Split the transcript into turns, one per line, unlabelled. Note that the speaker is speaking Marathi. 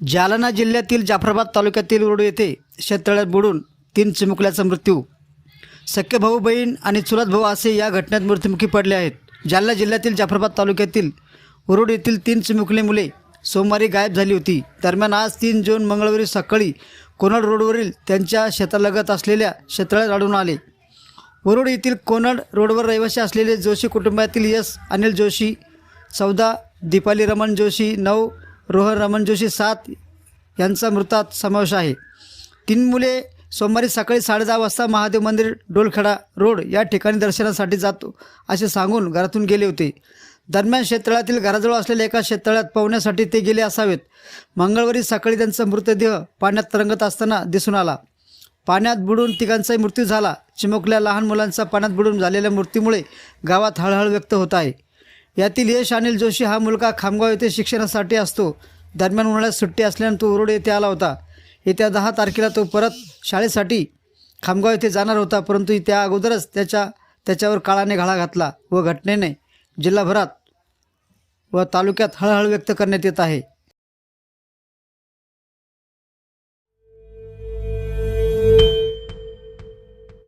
जालना जिल्ह्यातील जाफराबाद तालुक्यातील रोड येथे शेततळ्यात बुडून तीन चिमुकल्याचा मृत्यू. सख्य भाऊ बहीण आणि चुलत भाऊ असे या घटनेत मृत्युमुखी पडले आहेत. जालना जिल्ह्यातील जाफराबाद तालुक्यातील उरुड येथील तीन चिमुकली मुले सोमवारी गायब झाली होती. दरम्यान आज तीन जून मंगळवारी सकाळी कोनड रोडवरील त्यांच्या शेतालगत असलेल्या शेततळ्यात आढळून आले. वरुड येथील कोनड रोडवर रहिवासी असलेले जोशी कुटुंबातील यस अनिल जोशी चौदा दीपाली रमण जोशी नऊ रोहन रमण जोशी सात यांचा मृतात समावेश आहे. तीन मुले सोमवारी सकाळी साडेदहा वाजता महादेव मंदिर डोलखेडा रोड या ठिकाणी दर्शनासाठी जातो असे सांगून घरातून गेले होते. दरम्यान शेततळ्यातील घराजवळ असलेल्या एका शेततळ्यात पोहण्यासाठी ते गेले असावेत. मंगळवारी सकाळी त्यांचा मृतदेह पाण्यात तरंगत असताना दिसून आला. पाण्यात बुडून तिघांचाही मृत्यू झाला. चिमुकल्या लहान मुलांचा पाण्यात बुडून झालेल्या मृत्यूमुळे गावात हळहळ व्यक्त होत आहे. यातील यश अनिल जोशी हा मुलगा खामगाव येथे शिक्षणासाठी असतो. दरम्यान उन्हाळ्यात सुट्टी असल्यानं तो उरोड येथे आला होता. येत्या दहा तारखेला तो परत शाळेसाठी खामगाव येथे जाणार होता परंतु त्या अगोदरच त्याच्या त्याच्यावर काळाने घाला घातला व घटनेने जिल्हाभरात व तालुक्यात हळहळ व्यक्त करण्यात येत आहे.